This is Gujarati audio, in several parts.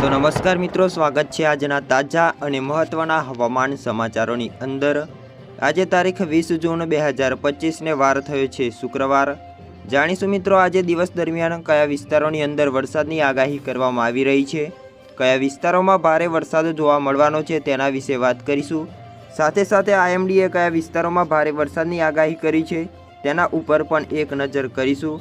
તો નમસ્કાર મિત્રો, સ્વાગત છે આજના તાજા અને મહત્વના હવામાન સમાચારોની અંદર. આજે તારીખ વીસ જૂન બે હજાર પચીસને વાર થયો છે શુક્રવાર. જાણીશું મિત્રો, આજે દિવસ દરમિયાન કયા વિસ્તારોની અંદર વરસાદની આગાહી કરવામાં આવી રહી છે? કયા વિસ્તારોમાં ભારે વરસાદ જોવા મળવાનો છે તેના વિશે વાત કરીશું. સાથે સાથે આઈએમડીએ કયા વિસ્તારોમાં ભારે વરસાદની આગાહી કરી છે તેના ઉપર પણ એક નજર કરીશું.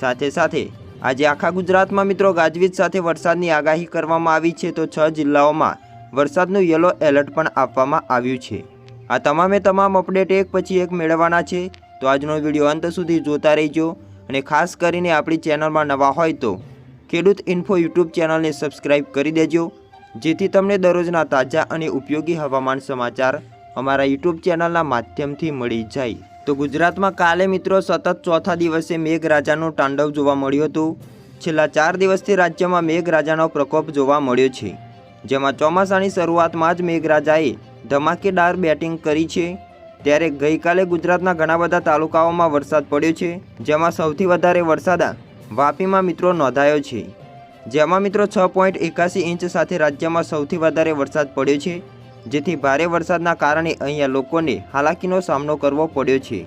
સાથે સાથે આજે આખા ગુજરાતમાં મિત્રો ગાજવીજ સાથે વરસાદની આગાહી કરવામાં આવી છે તો છ જિલ્લાઓમાં વરસાદનું યલો એલર્ટ પણ આપવામાં આવ્યું છે. આ તમામે તમામ અપડેટ એક પછી એક મેળવવાના છે. તો આજનો વીડિયો અંત સુધી જોતા રહેજો અને ખાસ કરીને આપણી ચેનલમાં નવા હોય તો ખેડૂત ઇન્ફો યુટ્યુબ ચેનલને સબસ્ક્રાઇબ કરી દેજો. જેથી તમને દરરોજના તાજા અને ઉપયોગી હવામાન સમાચાર અમારા યુટ્યુબ ચેનલના માધ્યમથી મળી જાય. તો ગુજરાતમાં કાલે મિત્રો સતત ચોથા દિવસે મેઘરાજાનું તાંડવ જોવા મળ્યું હતું. છેલ્લા ચાર દિવસથી રાજ્યમાં મેઘરાજાનો પ્રકોપ જોવા મળ્યો છે. જેમાં ચોમાસાની શરૂઆતમાં જ મેઘરાજાએ ધમાકેદાર બેટિંગ કરી છે. ત્યારે ગઈકાલે ગુજરાતના ઘણા બધા તાલુકાઓમાં વરસાદ પડ્યો છે, જેમાં સૌથી વધારે વરસાદ વાપીમાં મિત્રો નોંધાયો છે. જેમાં મિત્રો છ પોઈન્ટ એકાસી ઇંચ સાથે રાજ્યમાં સૌથી વધારે વરસાદ પડ્યો છે. જેથી ભારે વરસાદના કારણે અહીંયા લોકોને હાલાકીનો સામનો કરવો પડ્યો છે.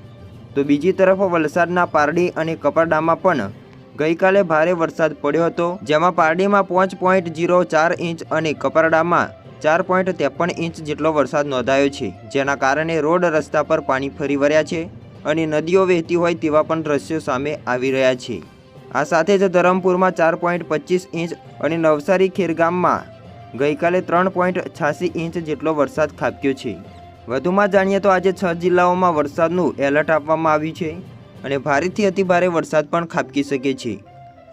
તો બીજી તરફ વલસાડના પારડી અને કપરડામાં પણ ગઈકાલે ભારે વરસાદ પડ્યો હતો, જેમાં પારડીમાં પાંચ પોઈન્ટ જીરો ચાર ઇંચ અને કપરડામાં ચાર પોઈન્ટ ત્રેપન ઇંચ જેટલો વરસાદ નોંધાયો છે, જેના કારણે રોડ રસ્તા પર પાણી ફરી વળ્યા છે અને નદીઓ વહેતી હોય તેવા પણ દ્રશ્યો સામે આવી રહ્યા છે. આ સાથે જ ધરમપુરમાં ચાર પોઈન્ટ પચીસ ઇંચ અને નવસારી ખેરગામમાં ગઈકાલે ત્રણ પોઈન્ટ છ્યાસી ઇંચ જેટલો વરસાદ ખાબક્યો છે. વધુમાં જાણીએ તો આજે છ જિલ્લાઓમાં વરસાદનું એલર્ટ આપવામાં આવ્યું છે અને ભારેથી અતિભારે વરસાદ પણ ખાબકી શકે છે.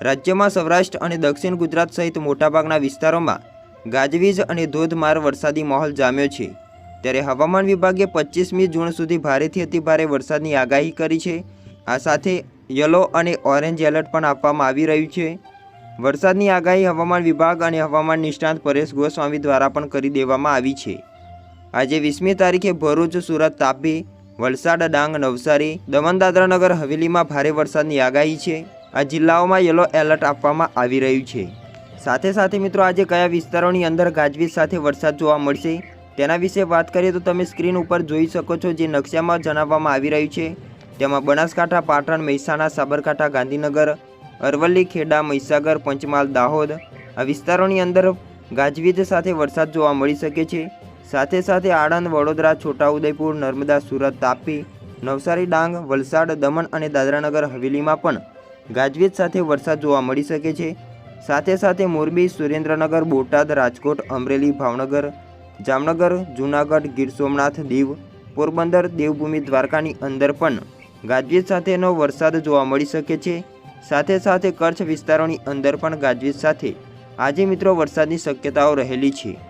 રાજ્યમાં સૌરાષ્ટ્ર અને દક્ષિણ ગુજરાત સહિત મોટાભાગના વિસ્તારોમાં ગાજવીજ અને ધોધમાર વરસાદી માહોલ જામ્યો છે. ત્યારે હવામાન વિભાગે પચીસમી જૂન સુધી ભારેથી અતિભારે વરસાદની આગાહી કરી છે. આ સાથે યલો અને ઓરેન્જ એલર્ટ પણ આપવામાં આવી રહ્યું છે. વરસાદની આગાહી હવામાન વિભાગ અને હવામાન નિષ્ણાંત પરેશ ગોસ્વામી દ્વારા પણ કરી દેવામાં આવી છે. આજે વીસમી તારીખે ભરૂચ, સુરત તાપી, વલસાડ, ડાંગ, નવસારી દમણ દાદરાનગર હવેલીમાં ભારે વરસાદની આગાહી છે. આ જિલ્લાઓમાં યલો એલર્ટ આપવામાં આવી રહ્યું છે. સાથે સાથે મિત્રો, આજે કયા વિસ્તારોની અંદર ગાજવીજ સાથે વરસાદ જોવા મળશે તેના વિશે વાત કરીએ તો તમે સ્ક્રીન ઉપર જોઈ શકો છો જે નકશામાં જણાવવામાં આવી રહ્યું છે. તેમાં બનાસકાંઠા, પાટણ, મહેસાણા, સાબરકાંઠા, ગાંધીનગર અરવલ્લી, ખેડા, મહીસાગર, પંચમહાલ, દાહોદ આ વિસ્તારોની અંદર ગાજવીજ સાથે વરસાદ જોવા મળી શકે છે. સાથે સાથે આણંદ, વડોદરા, છોટાઉદેપુર, નર્મદા, સુરત, તાપી, નવસારી, ડાંગ, વલસાડ, દમણ અને દાદરાનગર હવેલીમાં પણ ગાજવીજ સાથે વરસાદ જોવા મળી શકે છે. સાથે સાથે મોરબી, સુરેન્દ્રનગર, બોટાદ, રાજકોટ, અમરેલી, ભાવનગર, જામનગર, જૂનાગઢ, ગીર સોમનાથ, દીવ, પોરબંદર, દેવભૂમિ દ્વારકાની અંદર પણ ગાજવીજ સાથેનો વરસાદ જોવા મળી શકે છે. સાથે સાથે કચ્છ વિસ્તારોની અંદર પણ ગાજવીજ સાથે. આજે મિત્રો વરસાદની શક્યતાઓ રહેલી છે.